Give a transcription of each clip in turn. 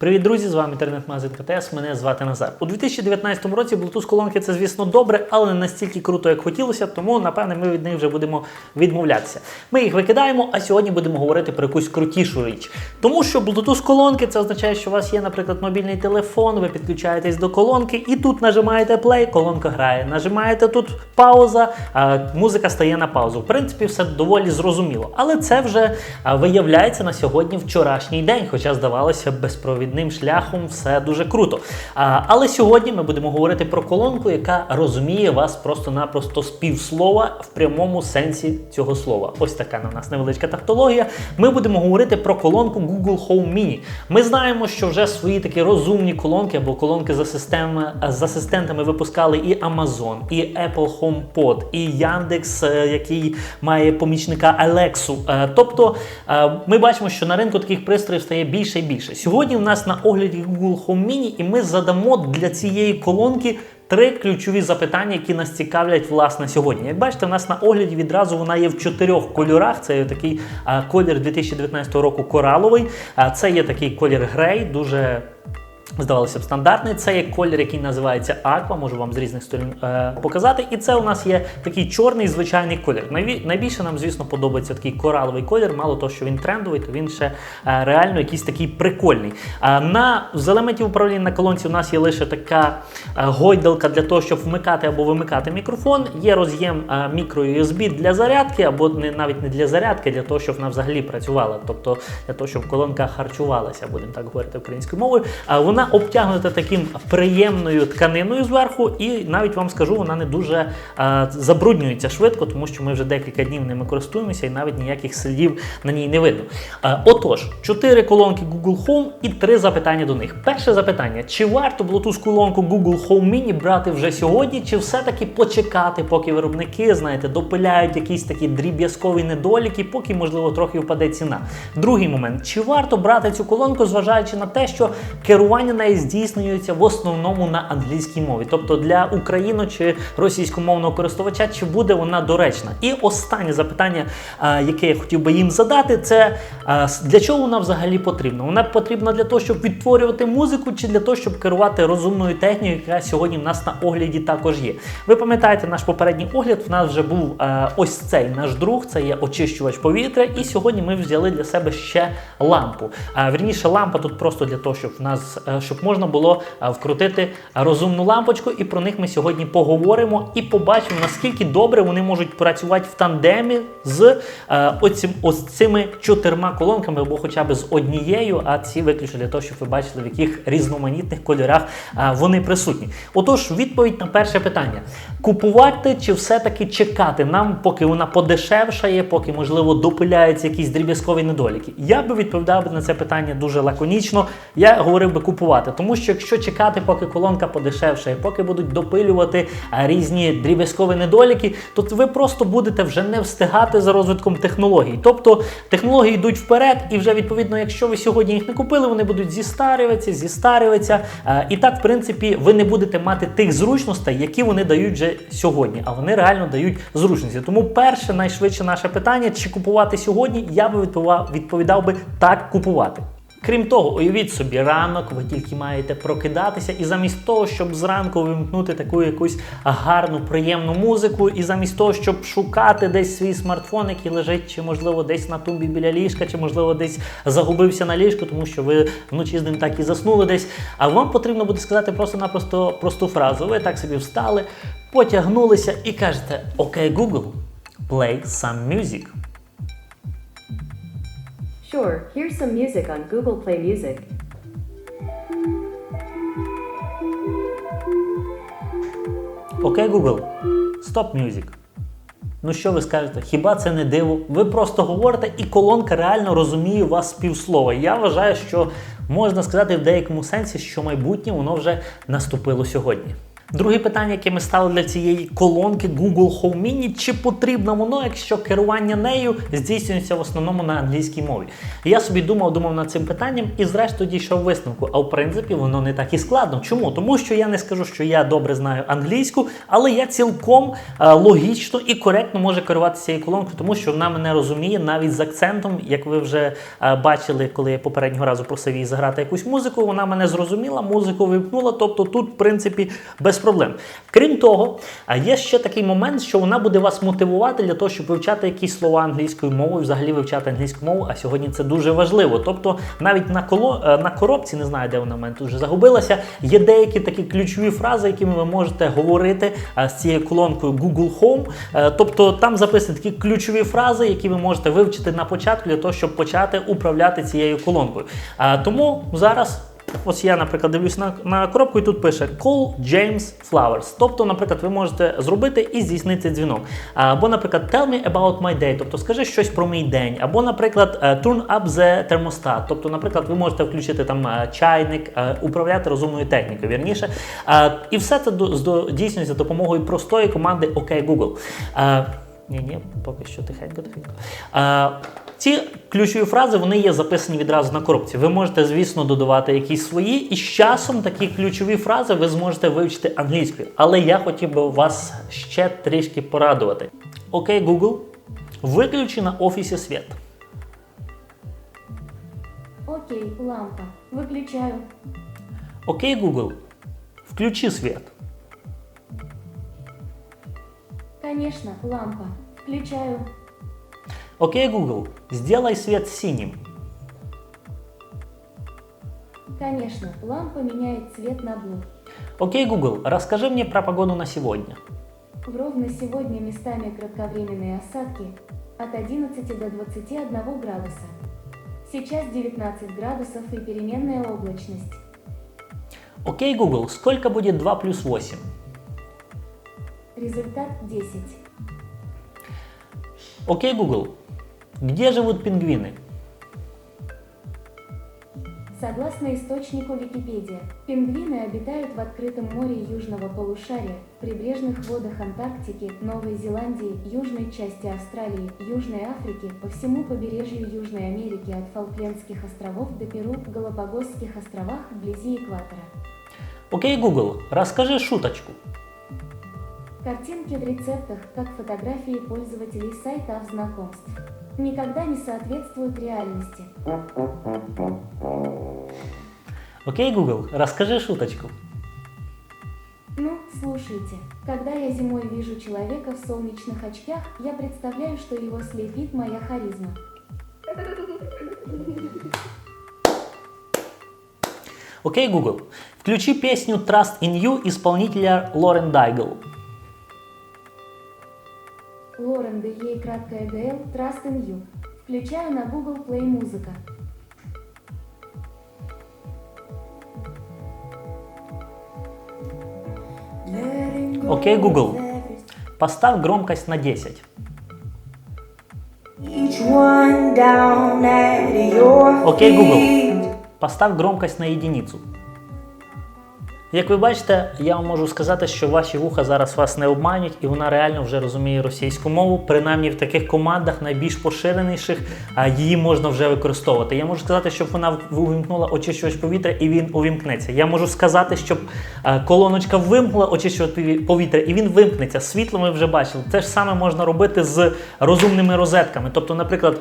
Привіт, друзі! З вами інтернет-магазин КТС. Мене звати Назар. У 2019 році Bluetooth колонки це, звісно, добре, але не настільки круто, як хотілося, тому напевне ми від них вже будемо відмовлятися. Ми їх викидаємо, а сьогодні будемо говорити про якусь крутішу річ. Тому що Bluetooth колонки це означає, що у вас є, наприклад, мобільний телефон, ви підключаєтесь до колонки, і тут нажимаєте play, колонка грає. Нажимаєте тут пауза, музика стає на паузу. В принципі, все доволі зрозуміло. Але це вже виявляється на сьогодні вчорашній день, хоча здавалося безпровідним шляхом все дуже круто. А, але сьогодні ми будемо говорити про колонку, яка розуміє вас просто-напросто з півслова в прямому сенсі цього слова. Ось така на нас невеличка тавтологія. Ми будемо говорити про колонку Google Home Mini. Ми знаємо, що вже свої такі розумні колонки або колонки з, асистентами, з асистентами випускали і Amazon, і Apple HomePod, і Яндекс, е, який має помічника Алексу. Е, Тобто е, ми бачимо, що на ринку таких пристроїв стає більше і більше. Сьогодні в нас на огляді Google Home Mini, і ми задамо для цієї колонки. Три ключові запитання, які нас цікавлять власне сьогодні. Як бачите, у нас на огляді відразу вона є в чотирьох кольорах. Це є такий колір 2019 року кораловий. Це є такий колір грей, дуже. Здавалося б, стандартний. Це є колір, який називається Aqua, можу вам з різних сторін е, показати. І це у нас є такий чорний звичайний колір. Найбільше нам, звісно, подобається такий кораловий колір. Мало того, що він трендовий, то він ще е, реально якийсь такий прикольний. А на з елементів управління на колонці у нас є лише така е, гойдалка для того, щоб вмикати або вимикати мікрофон. Є роз'єм е, мікро USB для зарядки, або не навіть не для зарядки, для того, щоб вона взагалі працювала. Тобто для того, щоб колонка харчувалася, будемо так говорити українською мовою. А вона обтягнута таким приємною тканиною зверху, і навіть вам скажу, вона не дуже е, забруднюється швидко, тому що ми вже декілька днів ними користуємося, і навіть ніяких слідів на ній не видно. Е, отож, чотири колонки Google Home і три запитання до них. Перше запитання: чи варто Bluetooth колонку Google Home Mini брати вже сьогодні, чи все-таки почекати, поки виробники, знаєте, допиляють якісь такі дріб'язкові недоліки, поки, можливо, трохи впаде ціна. Другий момент: чи варто брати цю колонку, зважаючи на те, що керування нею здійснюється в основному на англійській мові, тобто для україно чи російськомовного користувача, чи буде вона доречна? І останнє запитання, яке я хотів би їм задати, це для чого вона взагалі потрібна? Вона потрібна для того, щоб відтворювати музику, чи для того, щоб керувати розумною технікою, яка сьогодні в нас на огляді також є. Ви пам'ятаєте наш попередній огляд? В нас вже був е, ось цей наш друг, це є очищувач повітря. І сьогодні ми взяли для себе ще лампу. Вірніше, лампа тут просто для того, щоб в нас е, щоб можна було е, вкрутити розумну лампочку, і про них ми сьогодні поговоримо і побачимо, наскільки добре вони можуть працювати в тандемі з е, оцім, ось цими чотирма колонками, або хоча б з однією, а ці виключно для того, щоб ви бачили, в яких різноманітних кольорах е, вони присутні. Отож, відповідь на перше питання: купувати чи все-таки чекати нам, поки вона подешевшає, поки можливо допиляються якісь дріб'язкові недоліки. Я би відповідав на це питання дуже лаконічно. Я говорив би купувати, тому що якщо чекати, поки колонка подешевшає, поки будуть допилювати різні дріб'язкові недоліки, то ви просто будете вже не встигати за розвитком технологій. Тобто технології йдуть вперед, і вже відповідно, якщо ви сьогодні їх не купили, вони будуть зістарюватися, зістарюватися. І так, в принципі, ви не будете мати тих зручностей, які вони дають вже сьогодні, а вони реально дають зручності. Тому перше, найшвидше наше питання: чи купувати сьогодні, я би відповідав би так купувати. Крім того, уявіть собі, ранок ви тільки маєте прокидатися, і замість того, щоб зранку вимкнути таку якусь гарну, приємну музику, і замість того, щоб шукати десь свій смартфон, який лежить, чи можливо десь на тумбі біля ліжка, чи можливо десь загубився на ліжку, тому що ви вночі з ним так і заснули десь. А вам потрібно буде сказати просто-напросто просту фразу. Ви так собі встали, потягнулися і кажете: Окей, Google, play some music. Sure, here's some music on Google Play Music. Окей, Google, Stop Music. Ну що ви скажете? Хіба це не диво? Ви просто говорите, і колонка реально розуміє вас з півслова. Я вважаю, що можна сказати в деякому сенсі, що майбутнє воно вже наступило сьогодні. Друге питання, яке ми ставили для цієї колонки Google Home Mini, чи потрібно воно, якщо керування нею здійснюється в основному на англійській мові? Я собі думав, думав над цим питанням і зрештою дійшов висновку. А в принципі воно не так і складно. Чому? Тому що я не скажу, що я добре знаю англійську, але я цілком е, логічно і коректно можу керувати цією колонкою, тому що вона мене розуміє навіть з акцентом, як ви вже е, бачили, коли я попереднього разу просив її заграти якусь музику, вона мене зрозуміла, музику вимкнула. Тобто тут, в принципі, без проблем. Крім того, є ще такий момент, що вона буде вас мотивувати для того, щоб вивчати якісь слова англійською мовою, взагалі вивчати англійську мову. А сьогодні це дуже важливо. Тобто, навіть на коло е, на коробці, не знаю, де вона в мене тут загубилася. Є деякі такі ключові фрази, якими ви можете говорити з цією колонкою Google Home. Е, Тобто там записані такі ключові фрази, які ви можете вивчити на початку для того, щоб почати управляти цією колонкою. Тому зараз. Ось я, наприклад, дивлюсь на, на коробку, і тут пише Call James Flowers. Тобто, наприклад, ви можете зробити і здійснити дзвінок. Або, наприклад, Tell me about my day, тобто скажи щось про мій день. Або, наприклад, е, Turn up the thermostat. Тобто, наприклад, ви можете включити там е, чайник, е, управляти розумною технікою, вірніше. І все це здійснюється за допомогою простої команди OK Google. Е, Ні, ні, поки що тихенько, тихенько. Е, ці ключові фрази вони є записані відразу на коробці. Ви можете, звісно, додавати якісь свої, і з часом такі ключові фрази ви зможете вивчити англійською. Але я хотів би вас ще трішки порадувати. Окей, Google, виключи на офісі світ. Окей, лампа. Выключаю. Окей, Google, включи світ. Конечно, лампа. Включаю. Окей, Google, сделай свет синим. Конечно, лампа меняет цвет на блу. Окей, Google, расскажи мне про погоду на сегодня. В Ровно сегодня местами кратковременные осадки от 11 до 21 градуса. Сейчас 19 градусов и переменная облачность. Окей, Google, сколько будет 2 плюс 8? Результат 10. Окей, Google, где живут пингвины? Согласно источнику Википедия, пингвины обитают в открытом море южного полушария, прибрежных водах Антарктики, Новой Зеландии, южной части Австралии, Южной Африки, по всему побережью Южной Америки от Фолклендских островов до Перу, Галапагосских островах вблизи экватора. Окей, Google, расскажи шуточку. Картинки в рецептах, как фотографии пользователей сайтов знакомств, никогда не соответствуют реальности. Окей, Google, расскажи шуточку. Ну, слушайте, когда я зимой вижу человека в солнечных очках, я представляю, что его слепит моя харизма. Окей, Google, включи песню Trust in You исполнителя Лорен Дайгл. Краткая ГЛ Trust in You. Включаю на Google Play музыка. Окей, Google, поставь громкость на 10. Each one down at your Окей, feet. Google, поставь громкость на единицю. Як ви бачите, я вам можу сказати, що ваші вуха зараз вас не обманюють, і вона реально вже розуміє російську мову. Принаймні в таких командах найбільш поширеніших її можна вже використовувати. Я можу сказати, щоб вона увімкнула очищувач повітря і він увімкнеться. Я можу сказати, щоб колоночка вимкнула очищувач повітря і він вимкнеться. Світло ми вже бачили. Те ж саме можна робити з розумними розетками. Тобто, наприклад.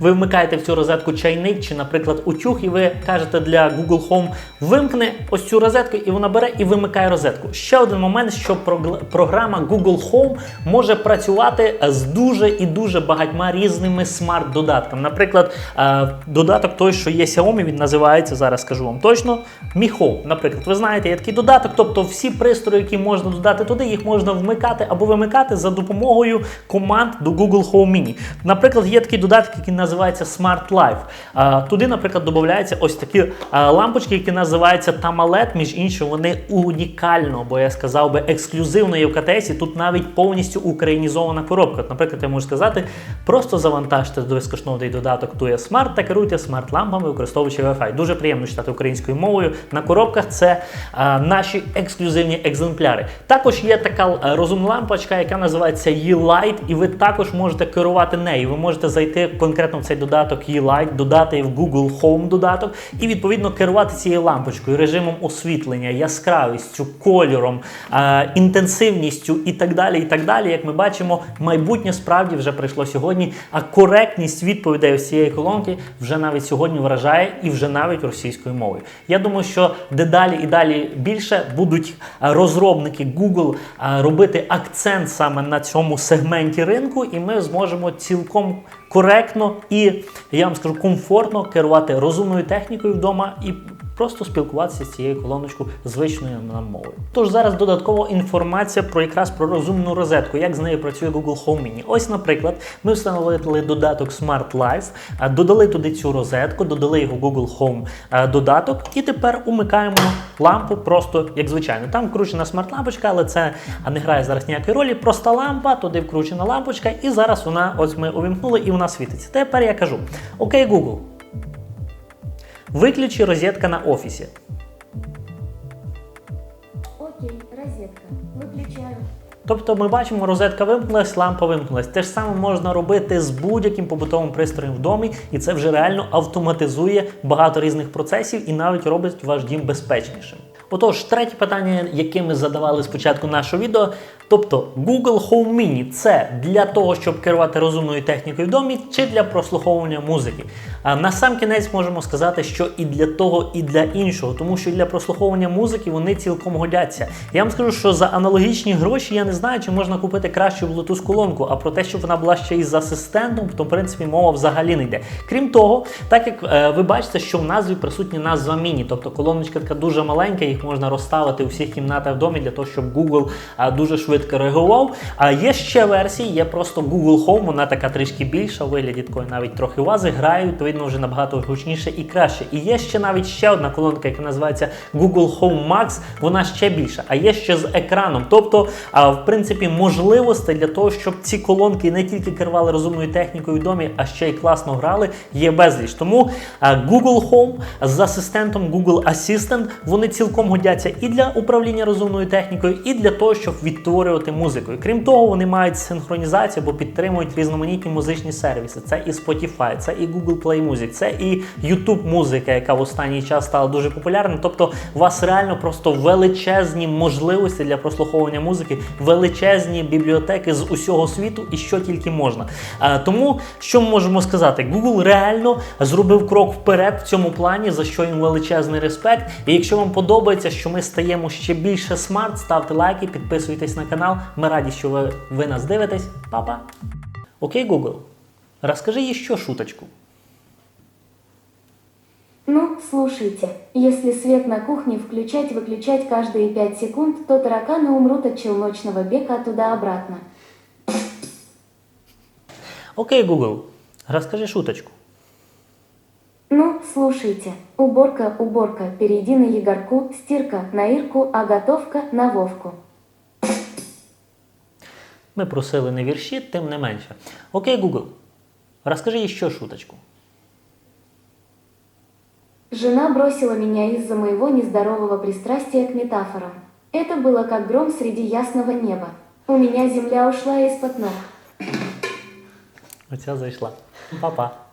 Ви вмикаєте в цю розетку чайник чи, наприклад, утюг, і ви кажете для Google Home вимкни ось цю розетку, і вона бере і вимикає розетку. Ще один момент, що програма Google Home може працювати з дуже і дуже багатьма різними смарт-додатками. Наприклад, е, додаток той, що є Xiaomi, він називається, зараз скажу вам точно, Mi Home. Наприклад, ви знаєте, є такий додаток, тобто всі пристрої, які можна додати туди, їх можна вмикати або вимикати за допомогою команд до Google Home Mini. Наприклад, є такий додаток, який називається Smart Life. Туди, наприклад, додаються ось такі лампочки, які називаються Tamalet. Між іншим, вони унікально, бо я сказав би, ексклюзивно є в КТС. Тут навіть повністю українізована коробка. Наприклад, я можу сказати, просто завантажте безкоштовний додаток Tuya Smart та керуйте смарт-лампами, використовуючи Wi-Fi. Дуже приємно читати українською мовою. На коробках це наші ексклюзивні екземпляри. Також є така розумна лампочка, яка називається E-Light, і ви також можете керувати нею. Ви можете зайти конкретно в цей додаток E-Light, додати в Google Home додаток і відповідно керувати цією лампочкою, режимом освітлення, яскравістю, кольором, е, інтенсивністю і так далі. І так далі. Як ми бачимо, майбутнє справді вже прийшло сьогодні. А коректність відповідей з цієї колонки вже навіть сьогодні вражає і вже навіть російською мовою. Я думаю, що дедалі і далі більше будуть е, розробники Google е, робити акцент саме на цьому сегменті ринку, і ми зможемо цілком коректно і я вам скажу комфортно керувати розумною технікою вдома і. Просто спілкуватися з цією колоночкою звичною нам мовою. Тож зараз додаткова інформація про якраз про розумну розетку, як з нею працює Google Home Mini. Ось, наприклад, ми встановили додаток Smart Life, додали туди цю розетку, додали його Google Home додаток, і тепер умикаємо лампу просто як звичайно. Там вкручена смарт-лампочка, але це не грає зараз ніякої ролі. Проста лампа, туди вкручена лампочка, і зараз вона ось ми увімкнули і вона світиться. Тепер я кажу: Окей, Google. Виключи розетка на офісі. Окей, розетка. Выключаю. Тобто ми бачимо, розетка вимкнулась, лампа вимкнулась. Те ж саме можна робити з будь-яким побутовим пристроєм в домі, і це вже реально автоматизує багато різних процесів і навіть робить ваш дім безпечнішим. Отож, третє питання, яке ми задавали спочатку нашого відео. Тобто Google Home Mini це для того, щоб керувати розумною технікою в домі, чи для прослуховування музики. А на сам кінець можемо сказати, що і для того, і для іншого, тому що для прослуховування музики вони цілком годяться. Я вам скажу, що за аналогічні гроші я не знаю, чи можна купити кращу Bluetooth колонку, а про те, щоб вона була ще й з асистентом, то в принципі мова взагалі не йде. Крім того, так як е, ви бачите, що в назві присутня назва міні, тобто колоночка така дуже маленька, їх можна розставити у всіх кімнатах в домі для того, щоб Google е, дуже швидко реагував. А є ще версії, є просто Google Home, вона така трішки більша, у вигляді такої навіть трохи вази, грає відповідно вже набагато гучніше і краще. І є ще навіть ще одна колонка, яка називається Google Home Max, вона ще більша, а є ще з екраном. Тобто, в принципі, можливостей для того, щоб ці колонки не тільки керували розумною технікою в домі, а ще й класно грали, є безліч. Тому Google Home з асистентом Google Assistant вони цілком годяться і для управління розумною технікою, і для того, щоб відтворювати музикою. Крім того, вони мають синхронізацію, бо підтримують різноманітні музичні сервіси. Це і Spotify, це і Google Play Music, це і YouTube музика, яка в останній час стала дуже популярною. Тобто, у вас реально просто величезні можливості для прослуховування музики, величезні бібліотеки з усього світу і що тільки можна. А, тому що ми можемо сказати? Google реально зробив крок вперед в цьому плані, за що їм величезний респект. І якщо вам подобається, що ми стаємо ще більше смарт, ставте лайки, підписуйтесь на канал. Ми раді, що ви, ви нас дивитесь. Па-па! Окей, Google, розкажи еще шуточку. Ну, слушайте, если свет на кухне включать-выключать каждые 5 секунд, то тараканы умрут от челночного бега туда-обратно. Окей, Google, расскажи шуточку. Ну, слушайте. Уборка, уборка, перейди на Егорку, стирка на Ирку, а готовка на Вовку. Ми просили не вірші, тим не менше. Окей, Google, розкажи еще шуточку. Жена бросила меня из-за моего нездорового пристрастия к метафорам. Это было как гром среди ясного неба. У меня земля ушла из-под ног. Оця зайшла. Па-па.